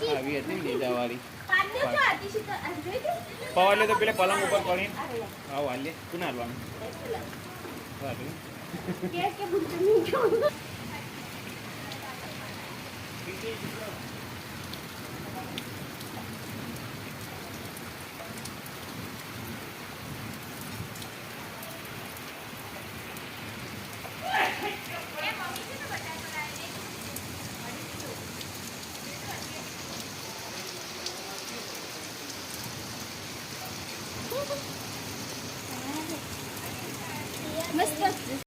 આવી હતી લીધા વાળી પવાલે તો પેલા પલંગ ઉપર પડી આવો હાલે તું ના હાલવાનું હાલે. 没事，没事。